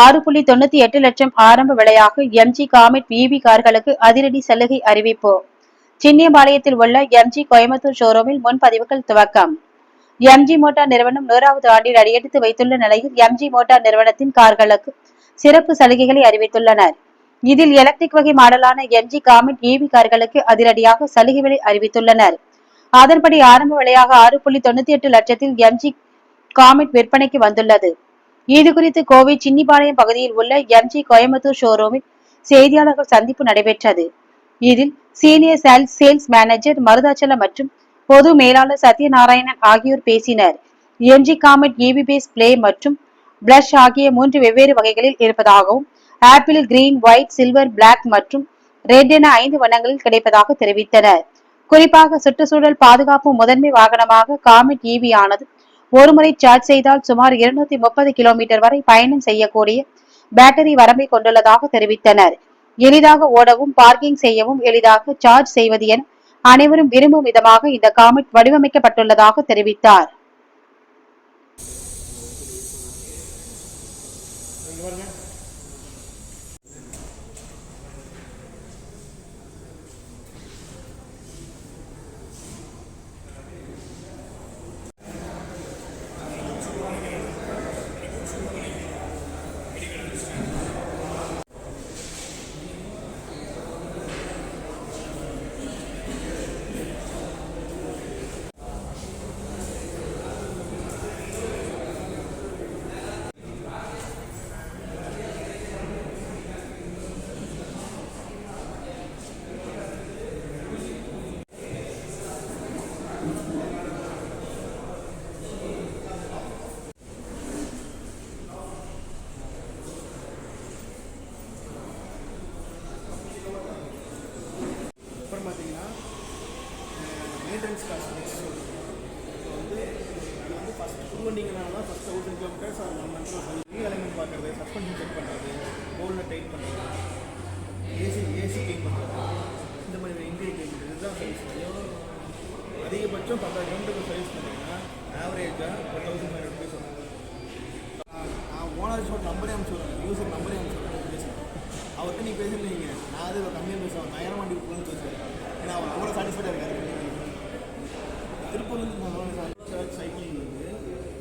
ஆறு புள்ளி தொண்ணூத்தி எட்டு லட்சம் ஆரம்ப விலையாக எம்ஜி காமெட் விவி கார்களுக்கு அதிரடி சலுகை அறிவிப்பு. சின்னியம்பாளையத்தில் உள்ள எம்ஜி கோயம்புத்தூர் ஷோரூமில் முன்பதிவுகள் துவக்கம். எம்ஜி மோட்டார் நிறுவனம் நூறாவது ஆண்டில் அடியெடுத்து வைத்துள்ள நிலையில் எம்ஜி மோட்டார் நிறுவனத்தின் கார்களுக்கு சிறப்பு சலுகைகளை அறிவித்துள்ளனர். இதில் எலக்ட்ரிக் வகை மாடலான எம்ஜி காமெட் ஈவி கார்களுக்கு அதிரடியாக சலுகைகளை அறிவித்துள்ளனர். அதன்படி ஆரம்ப விலையாக ஆறு புள்ளி தொண்ணூத்தி எட்டு லட்சத்தில் எம்ஜி காமெட் விற்பனைக்கு வந்துள்ளது. இது குறித்து கோவை சின்னிபாளையம் பகுதியில் உள்ள எம்ஜி கோயம்புத்தூர் ஷோரூமில் செய்தியாளர்கள் சந்திப்பு நடைபெற்றது. இதில் senior sales sales manager Maruthachalam மற்றும் பொது மேலாளர் சத்யநாராயணன் ஆகியோர் பேசினர். MG Comet EV pace play மற்றும் பிளஷ் ஆகிய மூன்று வெவ்வேறு வகைகளில் இருப்பதாகவும் apple green white silver black மற்றும் ரெட் என ஐந்து வண்ணங்களில் கிடைப்பதாக தெரிவித்தனர். குறிப்பாக சுற்றுச்சூழல் பாதுகாப்பு முதன்மை வாகனமாக காமெட் ஈவி ஆனது ஒருமுறை சார்ஜ் செய்தால் சுமார் இருநூத்தி முப்பது கிலோமீட்டர் வரை பயணம் செய்யக்கூடிய பேட்டரி வரம்பை கொண்டுள்ளதாக தெரிவித்தனர். எளிதாக ஓடவும் பார்க்கிங் செய்யவும் எளிதாக சார்ஜ் செய்வது என அனைவரும் விரும்பும் விதமாக இந்த காமெட் வடிவமைக்கப்பட்டுள்ளதாக தெரிவித்தார். அப்புறம் வந்து ஃபஸ்ட் தௌசண்ட் கிலோமீட்டர்ஸ் அது ஒன் மந்த்தில் ரீஅலைன்மெண்ட் பார்க்குறது சஸ்பென்ஷன் செக் பண்ணுறது போல்டில் டைட் பண்ணுறது ஏசி ஏசி க்ளீன் பண்ணுறது இந்த மாதிரி இன்டீரியர் க்ளீன் பண்ணுறது இதுதான் சர்வீஸ் அதிகபட்சம் பத்தாயிரம் கிலோமீட்டருக்கு சர்வீஸ் பண்ணிங்கன்னா ஆவரேஜாக ஒரு தௌசண்ட் ஃபைவ் ருபீஸ் வரும். நான் ஓனர் நம்பரே அனுப்பிச்சுடுறேன் யூசர் நம்பரே அனுப்பிச்சுடுறேன் பேசுகிறேன் அவர்கிட்ட நீ பேசுறீங்க நான் அது கம்மியாக பேசுவேன். நயரம் வண்டி போகணும்னு பேசுவேன் ஏன்னா அவர் அவ்வளோ சாட்டிஸ்ஃபைடாக இருக்காரு. திருப்பூர்லேருந்து சார்ஜ் சைக்கிள் வந்து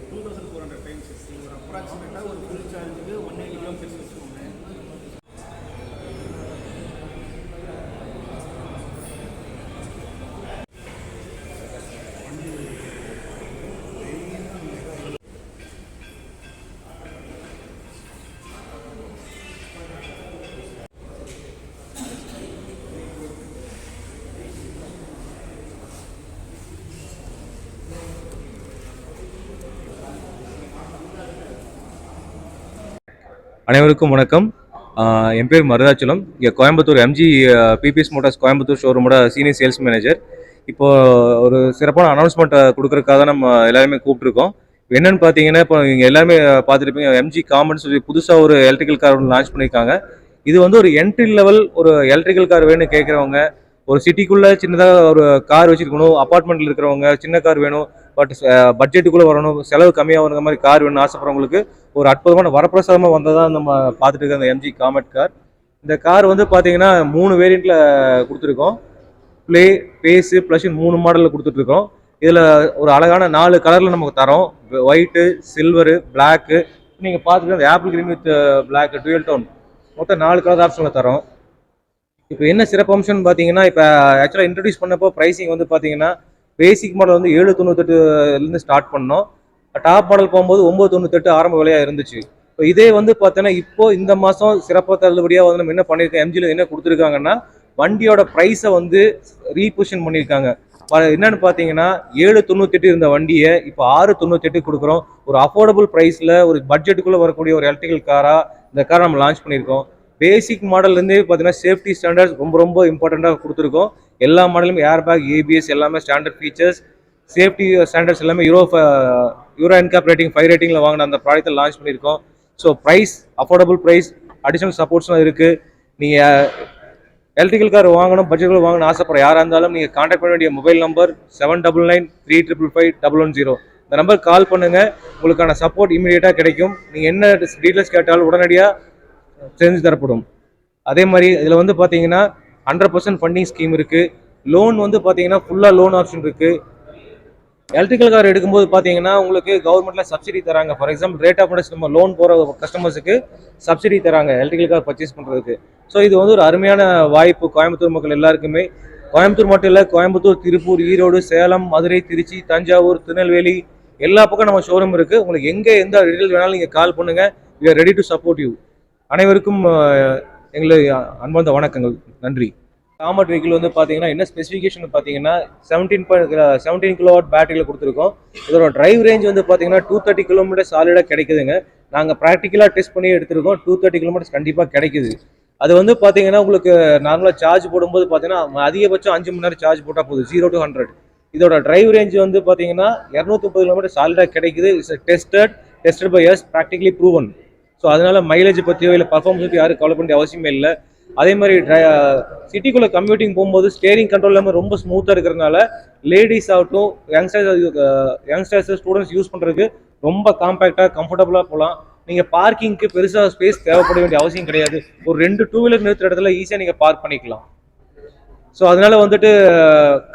two thousand four hundred times ஒரு அப்ராக்சிமேட்டாக ஒரு ஃபுல் சார்ஜுக்கு ஒன் எயிட்டி கிலோமீட்டர்ஸ் வச்சுக்கோங்க அனைவருக்கும் வணக்கம். என் பேர் மருதாச்சலம். இங்கே Coimbatore MG PPS motors Coimbatore ஷோரூமோட senior sales manager இப்போ ஒரு சிறப்பான அனௌன்ஸ்மெண்ட்டை தான் நம்ம எல்லாருமே கூப்பிட்ருக்கோம் என்னென்னு பார்த்தீங்கன்னா இப்போ நீங்கள் எல்லாருமே பார்த்துருப்பீங்க. எம்ஜி காமன் சொல்லி புதுசாக ஒரு எலக்ட்ரிக்கல் கார் ஒன்று லான்ச் பண்ணியிருக்காங்க. இது வந்து ஒரு என்ட்ரி லெவல் ஒரு எலக்ட்ரிக்கல் கார் வேணும்னு கேட்குறவங்க ஒரு சிட்டிக்குள்ளே சின்னதாக ஒரு கார் வச்சுருக்கணும் அப்பார்ட்மெண்ட்டில் இருக்கிறவங்க சின்ன கார் வேணும் பட் பட்ஜெட்டுக்குள்ளே uh, வரணும் செலவு கம்மியாக வரணுங்கிற மாதிரி கார் வேணும்னு ஆசைப்படுறவங்களுக்கு ஒரு அற்புதமான வரப்பிரசாதமாக வந்ததாக நம்ம பார்த்துட்டு இருக்க அந்த எம்ஜி காமெட் கார் இந்த கார் வந்து பார்த்தீங்கன்னா மூணு வேரியண்ட்டில் கொடுத்துருக்கோம். ப்ளே பேஸு ப்ளஸ் மூணு மாடலில் கொடுத்துட்ருக்கோம். இதில் ஒரு அழகான நாலு கலரில் நமக்கு தரோம். ஒயிட்டு சில்வரு பிளாக்கு நீங்கள் பார்த்துட்டு அந்த apple green with black dual tone மொத்தம் நாலு கலர் ஆப்ஷனில் தரோம். இப்போ என்ன சிறப்பம்சம்னு பார்த்தீங்கன்னா இப்போ ஆக்சுவலாக இன்ட்ரடியூஸ் பண்ணப்போ ப்ரைஸிங் வந்து பார்த்தீங்கன்னா பேசிக் மாடல் வந்து ஏழு தொண்ணூத்தெட்டுலேருந்து ஸ்டார்ட் பண்ணோம். டாப் மாடல் போகும்போது ஒம்பது தொண்ணூத்தெட்டு ஆரம்ப விலையாக இருந்துச்சு. இப்போ இதே வந்து பார்த்தீங்கன்னா இப்போ இந்த மாதம் சிறப்பாக தள்ளுபடியாக வந்து நம்ம என்ன பண்ணியிருக்கோம் எம்ஜியில் என்ன கொடுத்துருக்காங்கன்னா வண்டியோட ப்ரைஸை வந்து ரீபொசிஷன் பண்ணியிருக்காங்க ப- என்னன்னு பார்த்தீங்கன்னா ஏழு தொண்ணூத்தெட்டு இருந்த வண்டியை இப்போ ஆறு தொண்ணூத்தெட்டு கொடுக்குறோம். ஒரு அஃபோர்டபுள் ப்ரைஸில் ஒரு பட்ஜெட்டுக்குள்ளே வரக்கூடிய ஒரு எலக்ட்ரிக்கல் காராக இந்த காரை நம்ம லான்ச் பண்ணியிருக்கோம். பேசிக் மாடல்லேருந்தே பார்த்தீங்கன்னா சேஃப்டி ஸ்டாண்டர்ட்ஸ் ரொம்ப ரொம்ப இம்பார்ட்டண்ட்டாக கொடுத்துருக்கோம். எல்லா மாடலும் ஏர் பேக் ஏபிஎஸ் எல்லாமே ஸ்டாண்டர்ட் ஃபீச்சர்ஸ் சேஃப்டி ஸ்டாண்டர்ட்ஸ் எல்லாமே Euro Euro NCAP rating five ரேட்டிங்கில் வாங்கின அந்த ப்ராடக்ட்டை லான்ச் பண்ணியிருக்கோம். So price affordable price additional சப்போர்ட்ஸ்லாம் இருக்குது நீங்கள் எலக்ட்ரிக்கல் கார் வாங்கணும் பட்ஜெட்டில் வாங்கணும் ஆசைப்படுற யாராக இருந்தாலும் நீங்கள் காண்டாக்ட் பண்ண வேண்டிய mobile number seven double nine three triple five double one zero இந்த நம்பர் கால் பண்ணுங்கள் உங்களுக்கான சப்போர்ட் இமீடியட்டாக கிடைக்கும். நீங்கள் என்ன டீட்டெயில்ஸ் கேட்டாலும் உடனடியாக செஞ்சு தரப்படும். அதே மாதிரி இதில் வந்து பார்த்தீங்கன்னா ஹண்ட்ரட் பர்சன்ட் ஃபண்டிங் ஸ்கீம் இருக்குது லோன் வந்து பார்த்தீங்கன்னா ஃபுல்லாக லோன் ஆப்ஷன் இருக்குது எலக்ட்ரிக்கல் கார் எடுக்கும்போது பார்த்தீங்கன்னா உங்களுக்கு கவர்மெண்ட்டில் சப்சிடி தராங்க. ஃபார் எக்ஸாம்பிள் ரேட் ஆஃப் நம்ம லோன் போகிற கஸ்டமர்ஸுக்கு சப்சிடி தராங்க எலக்ட்ரிக்கல் கார் பர்ச்சேஸ் பண்ணுறதுக்கு ஸோ இது வந்து ஒரு அருமையான வாய்ப்பு. கோயம்புத்தூர் மக்கள் எல்லாருக்குமே. கோயம்புத்தூர் மட்டும் இல்லை கோயம்புத்தூர் திருப்பூர் ஈரோடு சேலம் மதுரை திருச்சி தஞ்சாவூர் திருநெல்வேலி எல்லா பக்கம் நம்ம ஷோரூம் இருக்குது உங்களுக்கு எங்கே எந்த டீட்டெயில் வேணாலும் நீங்கள் கால் பண்ணுங்கள் we are ready to support you அனைவருக்கும் அஹ், எங்களுக்கு அன்பார்ந்த வணக்கங்கள். நன்றி. காமட் வெஹிக்கிள் வந்து பார்த்தீங்கன்னா என்ன ஸ்பெசிஃபிகேஷன் பார்த்தீங்கன்னா செவன்டீன் செவன்டீன் கிலோவாட் பேட்டரியில் கொடுத்துருக்கோம். இதோட டிரைவ் ரேஞ்ச் வந்து பார்த்தீங்கன்னா டூ தேர்ட்டி கிலோமீட்டர் சாலிடாக கிடைக்குதுங்க. நாங்கள் ப்ராக்டிக்கலாக டெஸ்ட் பண்ணி எடுத்திருக்கோம். டூ தேர்ட்டி கிலோமீட்டர்ஸ் கண்டிப்பாக கிடைக்குது. அது வந்து பார்த்தீங்கன்னா உங்களுக்கு நார்மலாக சார்ஜ் போடும்போது பார்த்தீங்கன்னா அதிகபட்சம் அஞ்சு மணி நேரம் சார்ஜ் போட்டால் போதும். ஜீரோ டு ஹண்ட்ரட் இதோட டிரைவ் ரேஞ்ச் வந்து பார்த்தீங்கன்னா இரநூத்தி முப்பது கிலோமீட்டர் சாலிடாக கிடைக்குது. It's tested tested by us practically proven so அதனால மைலேஜ் பற்றியோ இல்லை பர்ஃபார்மன்ஸ் பற்றி யாரும் கவலை பண்ண அவசியமே இல்லை. அதே மாதிரி சிட்டிக்குள்ளே கம்யூட்டிங் போகும்போது ஸ்டேரிங் கண்ட்ரோல் இல்லாமல் ரொம்ப ஸ்மூத்தாக இருக்கிறதுனால லேடிஸ் ஆகட்டும் யங்ஸ்டர்ஸ் யங்ஸ்டர்ஸ் ஸ்டூடெண்ட்ஸ் யூஸ் பண்ணுறதுக்கு ரொம்ப காம்பேக்டாக கம்ஃபர்டபுளாக போகலாம். நீங்கள் பார்க்கிங்க்கு பெருசாக ஸ்பேஸ் தேவைப்பட வேண்டிய அவசியம் கிடையாது. ஒரு ரெண்டு டூ வீலர் நிறுத்துற இடத்துல ஈஸியாக நீங்கள் பார்க் பண்ணிக்கலாம். ஸோ அதனால வந்துட்டு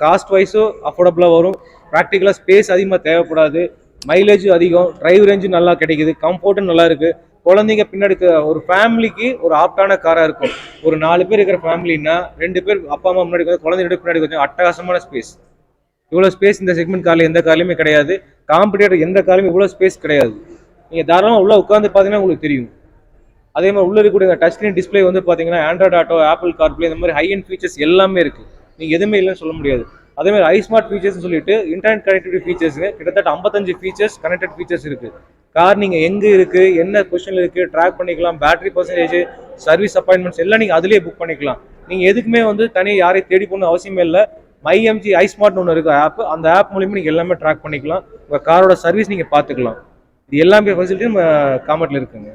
காஸ்ட் வைஸும் அஃபோர்டபுளாக வரும். ப்ராக்டிக்கலாக ஸ்பேஸ் அதிகமாக தேவைப்படாது. மைலேஜும் அதிகம். ட்ரைவ் ரேஞ்சும் நல்லா கிடைக்குது. கம்ஃபர்ட்டும் நல்லா இருக்குது குழந்தைங்க பின்னாடி க- ஒரு ஃபேமிலிக்கு ஒரு ஆப்டான காராக இருக்கும். ஒரு நாலு பேர் இருக்கிற ஃபேமிலின்னா ரெண்டு பேர் அப்பா அம்மா முன்னாடி குழந்தைங்க பின்னாடி கொஞ்சம் அட்டகாசமான ஸ்பேஸ் இவ்வளோ ஸ்பேஸ் இந்த செக்மெண்ட் காரில் எந்த கார்லையுமே கிடையாது. காம்படிட்டர் எந்த கார்லையும் இவ்வளோ ஸ்பேஸ் கிடையாது. நீங்கள் தாராளமாக உள்ளே உட்காந்து பார்த்தீங்கன்னா உங்களுக்கு தெரியும். அதே மாதிரி உள்ள இருக்கக்கூடிய டச் ஸ்க்ரீன் டிஸ்ப்ளே வந்து பார்த்தீங்கன்னா ஆண்ட்ராய்ட் ஆட்டோ ஆப்பிள் கார்ப்ளே இந்த மாதிரி ஹை அண்ட் ஃபீச்சர்ஸ் எல்லாமே இருக்குது நீங்கள் எதுவுமே இல்லைன்னு சொல்ல முடியாது. அதே மாதிரி ஐ ஸ்மார்ட் ஃபீச்சர்ஸ்னு சொல்லிட்டு இன்டர்நெட் கனெக்டிவிட்டி ஃபீச்சர்ஸுங்க கிட்டத்தட்ட ஐம்பத்தஞ்சு ஃபீச்சர்ஸ் கனெக்டட் ஃபீச்சர்ஸ் இருக்குது கார் நீங்கள் எங்கே இருக்கு என்ன பொசிஷனில் இருக்குது ட்ராக் பண்ணிக்கலாம் பேட்டரி பர்சன்டேஜ் சர்வீஸ் அப்பாயின்மெண்ட்ஸ் எல்லாம் நீங்கள் அதிலேயே புக் பண்ணிக்கலாம். நீங்கள் எதுக்குமே வந்து தனியாக யாரையும் தேடி போகணும் அவசியமே இல்லை. மை எம்ஜி ஐ ஸ்மார்ட்னு ஒன்று இருக்கு ஆப் அந்த ஆப் மூலியமாக நீங்கள் எல்லாமே ட்ராக் பண்ணிக்கலாம். உங்கள் காரோட சர்வீஸ் நீங்கள் பார்த்துக்கலாம். இது எல்லாமே ஃபெசிலிட்டியும் காமெண்ட்ல இருக்குங்க.